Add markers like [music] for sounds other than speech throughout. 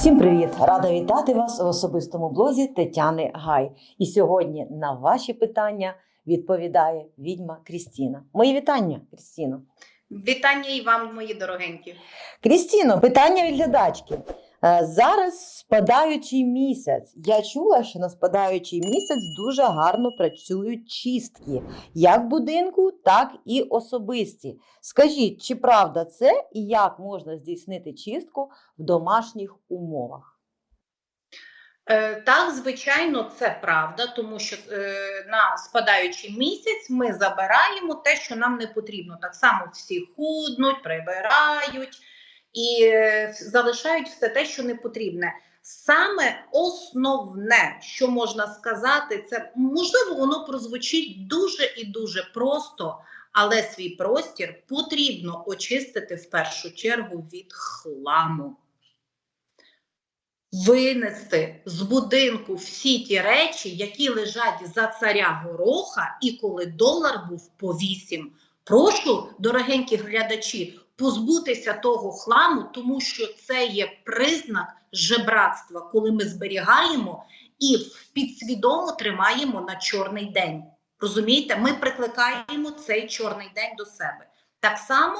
Всім привіт! Рада вітати вас у особистому блозі Тетяни Гай. І сьогодні на ваші питання відповідає відьма Крістіна. Мої вітання, Крістіно. Вітання і вам, мої дорогенькі. Крістіно, питання від глядачки. Е, Зараз спадаючий місяць. Я чула, що на спадаючий місяць дуже гарно працюють чистки, як будинку, так і особисті. Скажіть, чи правда це і як можна здійснити чистку в домашніх умовах? Е, так, звичайно, це правда, тому що е, на спадаючий місяць ми забираємо те, що нам не потрібно. Так само всі худнуть, прибирають і е, залишають все те, що не потрібне. Саме основне, що можна сказати, це можливо, воно прозвучить дуже і дуже просто, але свій простір потрібно очистити в першу чергу від хламу. Винести з будинку всі ті речі, які лежать за царя гороха, і коли долар був по 8. Прошу, дорогенькі глядачі, позбутися того хламу, тому що це є признак жебратства, коли ми зберігаємо і підсвідомо тримаємо на чорний день. Розумієте, ми прикликаємо цей чорний день до себе. Так само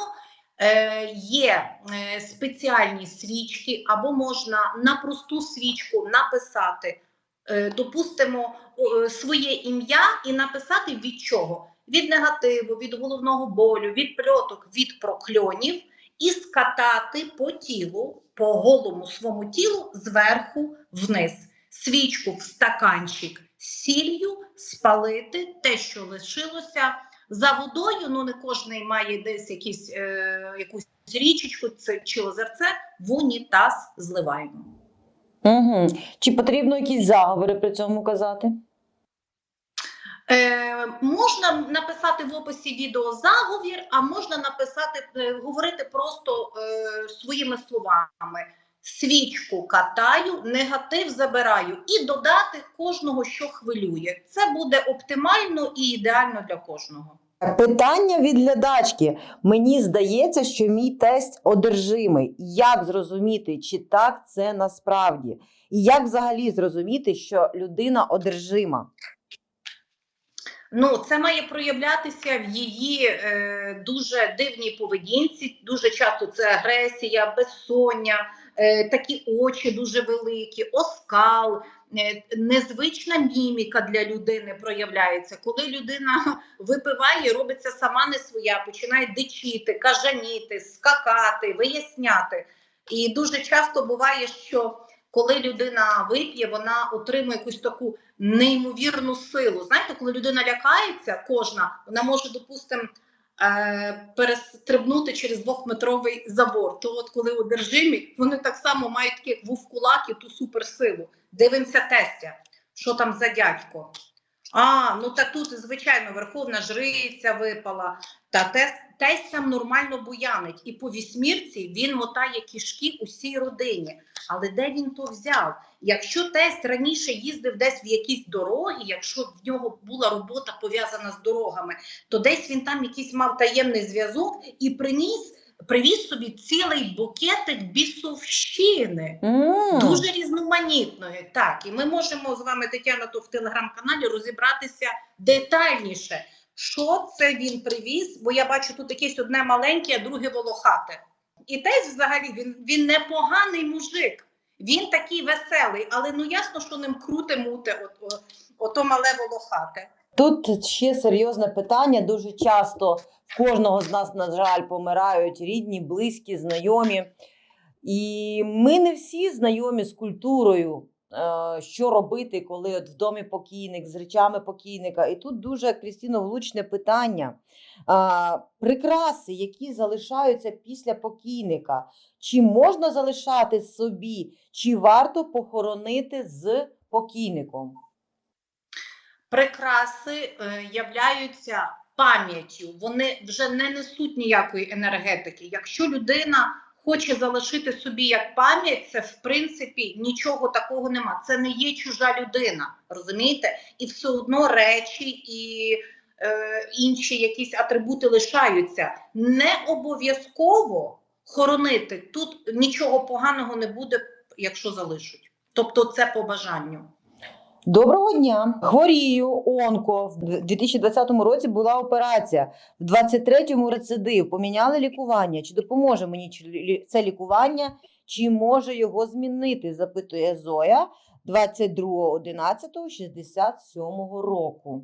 е, є е, спеціальні свічки, або можна на просту свічку написати, е, допустимо, е, своє ім'я і написати від чого? Від негативу, від головного болю, від пльоток, від прокльонів, і скатати по тілу, по голому своєму тілу зверху вниз. Свічку в стаканчик сіллю спалити те, що лишилося за водою. Ну не кожен має десь якісь, е, якусь річечку це, чи озерце, в унітаз зливаємо. Угу. Чи потрібно якісь заговори при цьому казати? Е, можна написати в описі відео заговір, а можна написати, е, говорити просто е, своїми словами. Свічку катаю, негатив забираю і додати кожного, що хвилює. Це буде оптимально і ідеально для кожного. Питання від глядачки. Мені здається, що мій тест одержимий. Як зрозуміти, чи так це насправді? І як взагалі зрозуміти, що людина одержима? Ну, це має проявлятися в її е, дуже дивній поведінці. Дуже часто це агресія, безсоння, е, такі очі дуже великі, оскал, е, незвична міміка для людини проявляється. Коли людина [laughs] випиває, робиться сама не своя, починає дичити, кажаніти, скакати, виясняти. І дуже часто буває, що коли людина вип'є, вона отримує якусь таку неймовірну силу. Знаєте, коли людина лякається, кожна вона може, допустимо, е, перестрибнути через двохметровий забор. То от коли одержимі, вони так само мають такі як вовкулаки, ту суперсилу. Дивимося тестя, що там за дядько. А, ну та тут, звичайно, верховна жриця випала. Та тест, тесть там нормально буянить. І по вісьмірці він мотає кішки усій родині. Але де він то взяв? Якщо тесть раніше їздив десь в якісь дороги, якщо в нього була робота пов'язана з дорогами, то десь він там якийсь мав таємний зв'язок і приніс, привіз собі цілий букетик бісовщини. М. Дуже різноманітної. Так, і ми можемо з вами, Тетяна, то в телеграм-каналі розібратися детальніше, що це він привіз, бо я бачу тут якесь одне маленьке, а друге волохате. І тесть взагалі він, він непоганий мужик. Він такий веселий, але ну ясно, що ним круте муте, от, от, ото мале волохате. Тут ще серйозне питання. Дуже часто в кожного з нас, на жаль, помирають рідні, близькі, знайомі. І ми не всі знайомі з культурою, що робити, коли от в домі покійник, з речами покійника. І тут дуже Крістіно влучне питання. Прикраси, які залишаються після покійника, чи можна залишати собі, чи варто похоронити з покійником? прикраси е, являються пам'яттю, вони вже не несуть ніякої енергетики. Якщо людина хоче залишити собі як пам'ять, це в принципі нічого такого нема. Це не є чужа людина, розумієте? І все одно речі і е, інші якісь атрибути лишаються. Не обов'язково хоронити тут нічого поганого не буде. якщо залишать. Тобто, це по бажанню. Доброго дня. Хворію, онко. В 2020 році була операція. В 23-му рецидив. Поміняли лікування. Чи допоможе мені це лікування, чи може його змінити? Запитує Зоя 22.11.67 року.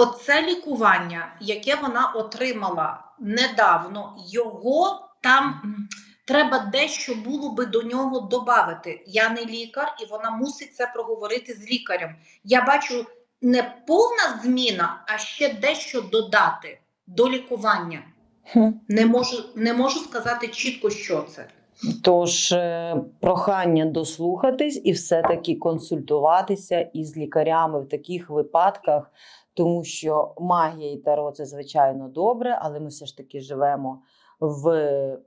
Оце лікування, яке вона отримала недавно, його там треба дещо було би до нього додати. Я не лікар, і вона мусить це проговорити з лікарем. Я бачу не повна зміна, а ще дещо додати до лікування. Не можу, не можу сказати чітко, що це. Тож е, прохання дослухатись і все-таки консультуватися із лікарями в таких випадках, тому що магія і таро це звичайно добре, але ми все ж таки живемо в,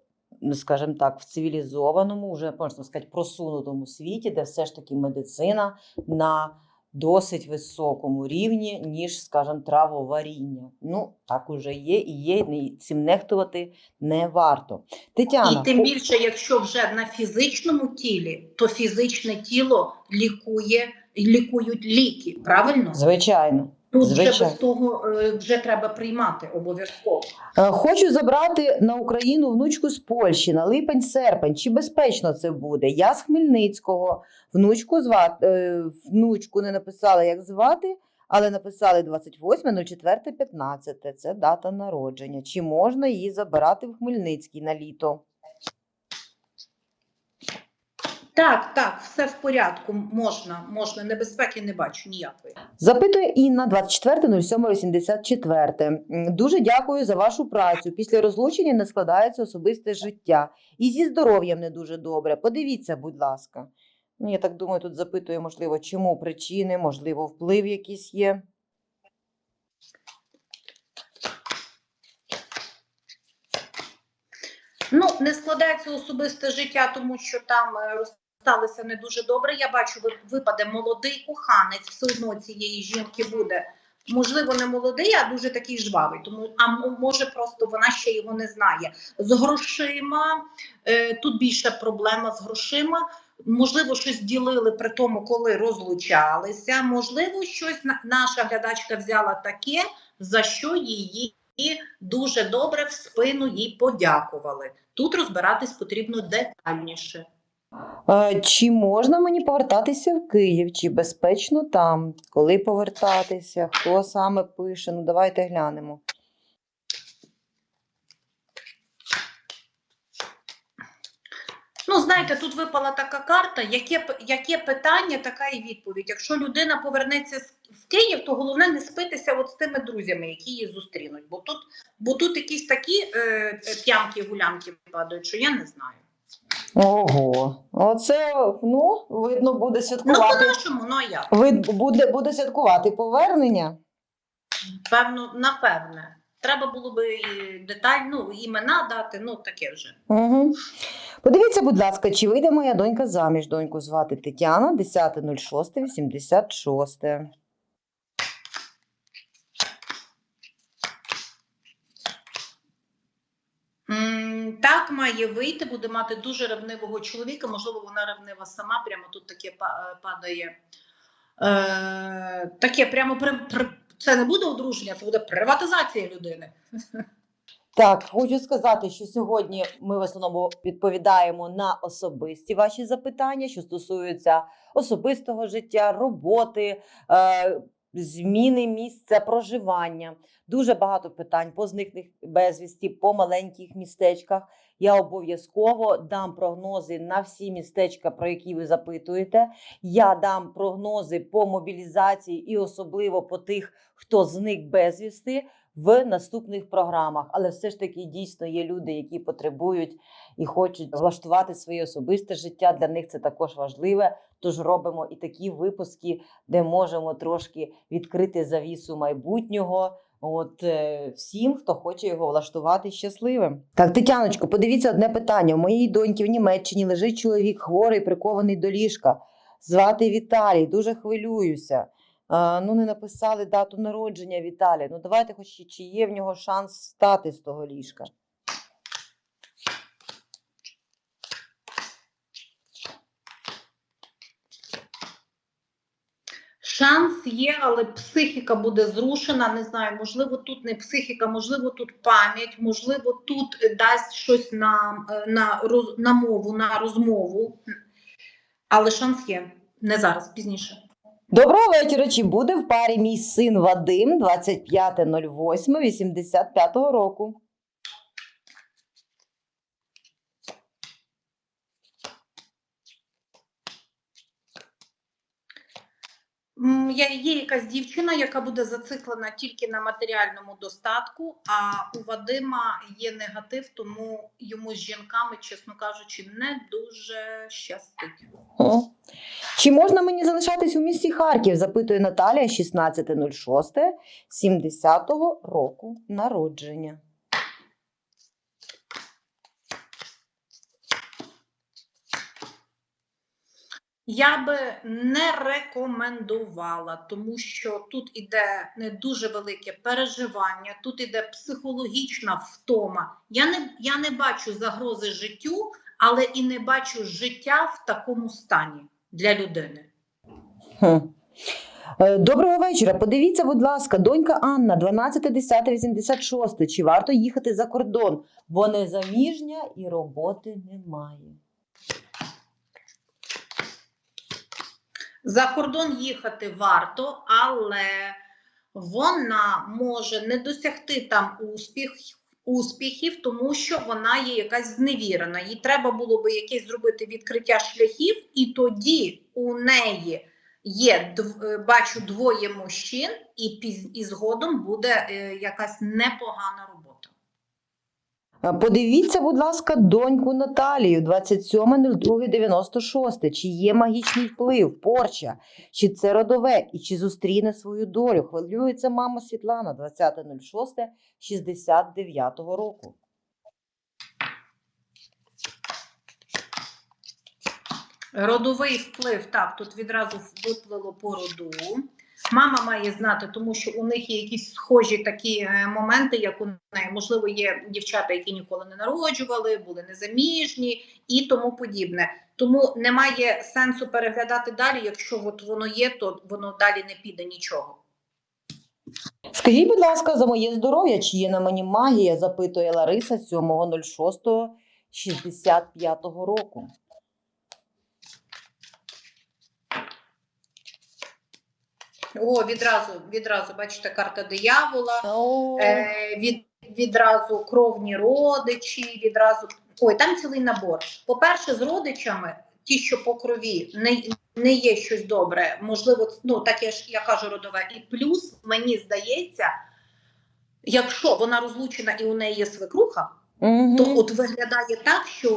ну, скажімо так, в цивілізованому, вже можна сказати, просунутому світі, де все ж таки медицина на досить високому рівні, ніж, скажімо, травоваріння. Ну, так уже є і є, і цим нехтувати не варто. Тетяна, І тим більше, якщо вже на фізичному тілі, то фізичне тіло лікує, лікують ліки. Правильно? звичайно. Тут вже без того е, вже треба приймати обов'язково. Е, Хочу забрати на Україну внучку з Польщі на липень-серпень. Чи безпечно це буде? Я з Хмельницького. Внучку звати е, внучку не написали, як звати, але написали 28.04.15. Це дата народження. Чи можна її забирати в Хмельницький на літо? Так, так, все в порядку. Можна, можна. Небезпеки не бачу ніякої. Запитує Інна 24.07.84. М, Дуже дякую за вашу працю. Після розлучення не складається особисте життя. І зі здоров'ям не дуже добре. Подивіться, будь ласка. Ну, я так думаю, тут запитує, можливо, чому причини, можливо, вплив якийсь є. Ну, не складається особисте життя, тому що там розсталися не дуже добре. Я бачу, випаде молодий коханець, все одно цієї жінки буде. Можливо, не молодий, а дуже такий жвавий. Тому а може просто вона ще його не знає. З грошима е, тут більше проблема з грошима. Можливо, щось ділили при тому, коли розлучалися. Можливо, щось наша глядачка взяла таке, за що її дуже добре в спину їй подякували. Тут розбиратись потрібно детальніше. Е, Чи можна мені повертатися в Київ? Чи безпечно там? Коли повертатися? Хто саме пише? Ну, давайте глянемо. Ну, знаєте, тут випала така карта, яке, яке питання, така і відповідь. Якщо людина повернеться в Київ, то головне не спитися от з тими друзями, які її зустрінуть. Бо тут, бо тут якісь такі е, п'ямки, гулянки падають, що я не знаю. Ого, оце ну видно буде Ну, святкувати. по-нашому, ну а як? Вид буде, буде святкувати повернення. Певно, напевне. Треба було би деталь, ну, імена дати, ну таке вже. Угу. Подивіться, будь ласка, чи вийде моя донька заміж. Доньку звати Тетяна, 10.06.86. Має вийти, буде мати дуже ревнивого чоловіка. Можливо, вона ревнива сама. Прямо тут таке падає. Е, таке прямо при, це не буде одруження, це буде приватизація людини. Так, хочу сказати, що сьогодні ми в основному відповідаємо на особисті ваші запитання, що стосуються особистого життя, роботи, е, зміни місця проживання. Дуже багато питань по зникних безвісті, по маленьких містечках. Я обов'язково дам прогнози на всі містечка, про які ви запитуєте. Я дам прогнози по мобілізації і особливо по тих, хто зник безвісти в наступних програмах. Але все ж таки дійсно є люди, які потребують і хочуть влаштувати своє особисте життя. Для них це також важливе. Тож робимо і такі випуски, де можемо трошки відкрити завісу майбутнього. От е, всім, хто хоче його влаштувати щасливим. Так, Тетяночко, подивіться одне питання. У моїй доньки в Німеччині лежить чоловік хворий, прикований до ліжка. Звати Віталій, дуже хвилююся. А, ну, не написали дату народження Віталія. Ну, давайте хоч чи- є в нього шанс встати з того ліжка. Шанс є, але психіка буде зрушена. Не знаю, можливо, тут не психіка, можливо, тут пам'ять, можливо, тут дасть щось на, е, на, роз, на мову, на розмову. Але шанс є. Не зараз, пізніше. Доброго вечора. Чи буде в парі мій син Вадим 25.08.85 року? М, Я, є якась дівчина, яка буде зациклена тільки на матеріальному достатку, а у Вадима є негатив, тому йому з жінками, чесно кажучи, не дуже щастить. Хм. Чи можна мені залишатись у місті Харків? запитує Наталія 16.06 70-го року народження. Я би не рекомендувала, тому що тут іде не дуже велике переживання, тут іде психологічна втома. Я не, я не бачу загрози життю, але і не бачу життя в такому стані для людини. Е, Доброго вечора. Подивіться, будь ласка, донька Анна, 12.10.86. Чи варто їхати за кордон? Бо не заміжня і роботи немає. За кордон їхати варто, але вона може не досягти там успіх, успіхів, тому що вона є якась зневірена. Їй треба було би якесь зробити відкриття шляхів, і тоді у неї є е, бачу двоє мужчин, і піз, і згодом буде е, якась непогана робота. Подивіться, будь ласка, доньку Наталію, 27.02.96. Чи є магічний вплив, порча, чи це родове, і чи зустріне свою долю? Хвилюється мама Світлана, 20.06.69 року. Родовий вплив, так, тут відразу виплило по роду. Мама має знати, тому що у них є якісь схожі такі е, моменти, як у неї. Можливо, є дівчата, які ніколи не народжували, були незаміжні і тому подібне. Тому немає сенсу переглядати далі. Якщо от воно є, то воно далі не піде нічого. Скажіть, будь ласка, за моє здоров'я, чи є на мені магія? запитує Лариса 7.06.65 року. О, відразу, відразу, бачите, карта диявола. е, від, відразу кровні родичі, відразу. Ой, там цілий набор. По-перше, з родичами, ті, що по крові, не, не є щось добре. Можливо, ну так я ж я кажу родове. І плюс мені здається, якщо вона розлучена і у неї є свекруха, Мгм. то от виглядає так, що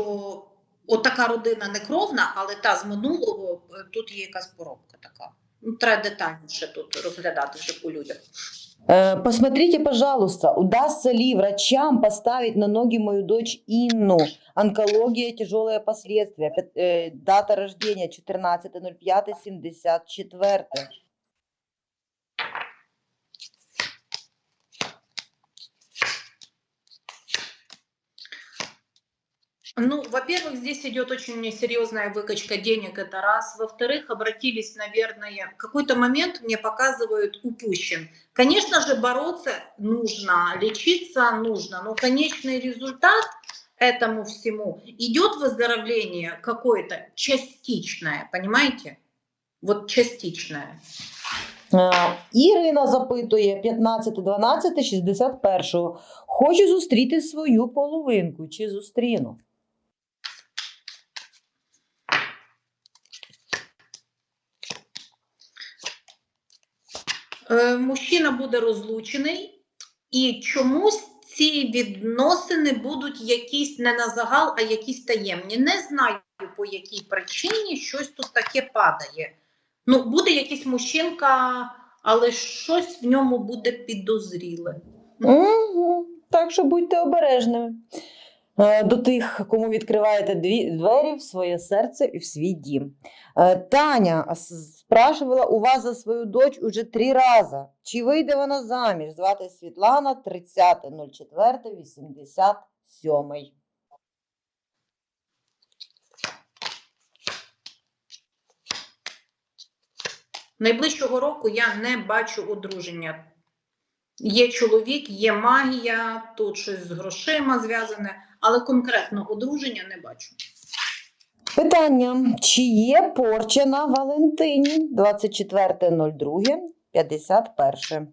от така родина не кровна, але та з минулого е, тут є якась поробка така Ну, треба детальніше тут розглядати вже по людях. Э, Посмотрите, пожалуйста, удастся ли врачам поставить на ноги мою дочь Инну? Онкология, тяжелые последствия. Пят- э, Дата рождения 14.05.74. Ну, во-первых, здесь идет очень серьезная выкачка денег, это раз. Во-вторых, обратились, наверное, в какой-то момент мне показывают упущен. Конечно же, бороться нужно, лечиться нужно, но конечный результат этому всему идет выздоровление какое-то частичное, понимаете? Вот частичное. Е, Ірина запитує 15.12.61. Хочу зустріти свою половинку. Чи зустріну? Мужчина буде розлучений, і чомусь ці відносини будуть якісь не на загал, а якісь таємні. Не знаю по якій причині щось тут таке падає. Ну, буде якийсь мужчинка, але щось в ньому буде підозріле. Угу. Так що будьте обережними. Е, До тих, кому відкриваєте дві двері в своє серце і в свій дім. Е, Таня з спрашивала у вас за свою дочь уже три рази. Чи вийде вона заміж? Звати Світлана 30.04.87. Найближчого року я не бачу одруження. Є чоловік, є магія, тут щось з грошима зв'язане, але конкретно одруження не бачу. Питання: чи є порча на Валентині 24.02.51?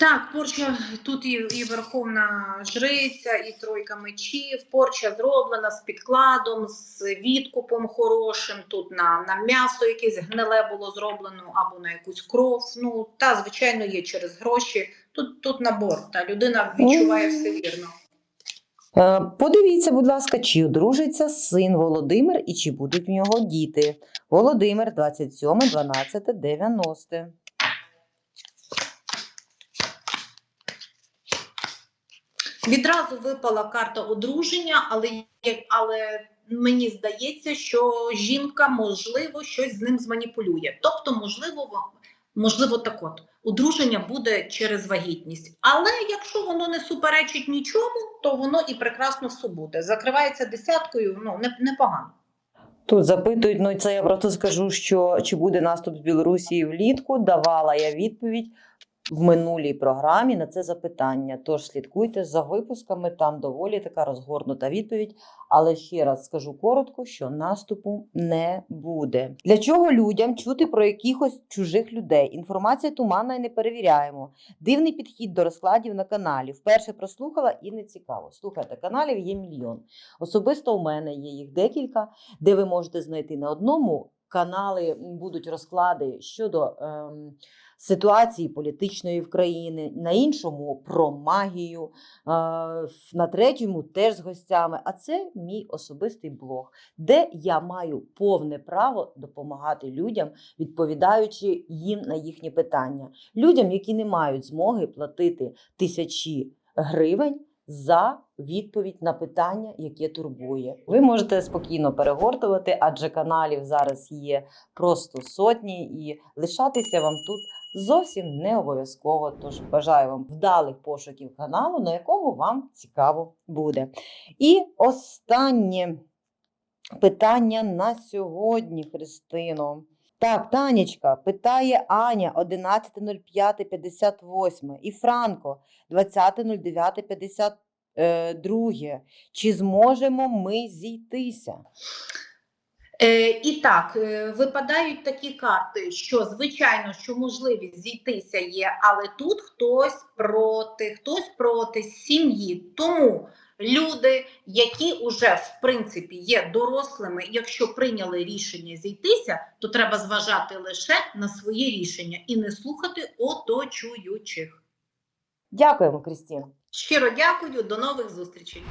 Так, порча тут і, і Верховна Жриця, і Тройка мечів. Порча зроблена з підкладом, з відкупом хорошим. Тут на, на м'ясо якесь гниле було зроблено або на якусь кров. Ну та звичайно є через гроші. Тут тут набор. Та людина відчуває все вірно. Е, Подивіться, будь ласка, чи одружиться син Володимир і чи будуть в нього діти. Володимир 27.12.90. Відразу випала карта одруження, але але мені здається, що жінка можливо щось з ним зманіпулює. Тобто, можливо, можливо, так от одруження буде через вагітність. Але якщо воно не суперечить нічому, то воно і прекрасно все буде. Закривається десяткою, ну не, непогано. Тут запитують, ну це я просто скажу, що чи буде наступ з Білорусі влітку. Давала я відповідь в минулій програмі на це запитання. Тож слідкуйте за випусками, там доволі така розгорнута відповідь. Але ще раз скажу коротко, що наступу не буде. Для чого людям чути про якихось чужих людей? Інформація туманна і не перевіряємо. Дивний підхід до розкладів на каналі. Вперше прослухала і не цікаво. Слухайте, каналів є мільйон. Особисто у мене є їх декілька, де ви можете знайти на одному канали будуть розклади щодо ем, ситуації політичної в країні, на іншому про магію, на третьому теж з гостями. А це мій особистий блог, де я маю повне право допомагати людям, відповідаючи їм на їхні питання. Людям, які не мають змоги платити тисячі гривень за відповідь на питання, яке турбує. Ви можете спокійно перегортувати, адже каналів зараз є просто сотні, і лишатися вам тут зовсім не обов'язково. Тож бажаю вам вдалих пошуків каналу, на якому вам цікаво буде. І останнє питання на сьогодні, Христино. Так, Танечка, питає Аня 11.05.58 і Франко 20.09.52. Чи зможемо ми зійтися? Е, і так, е, випадають такі карти, що звичайно, що можливість зійтися є, але тут хтось проти, хтось проти сім'ї. Тому люди, які вже в принципі є дорослими, якщо прийняли рішення зійтися, то треба зважати лише на своє рішення і не слухати оточуючих. Дякуємо, Крістін. Щиро дякую, до нових зустрічей.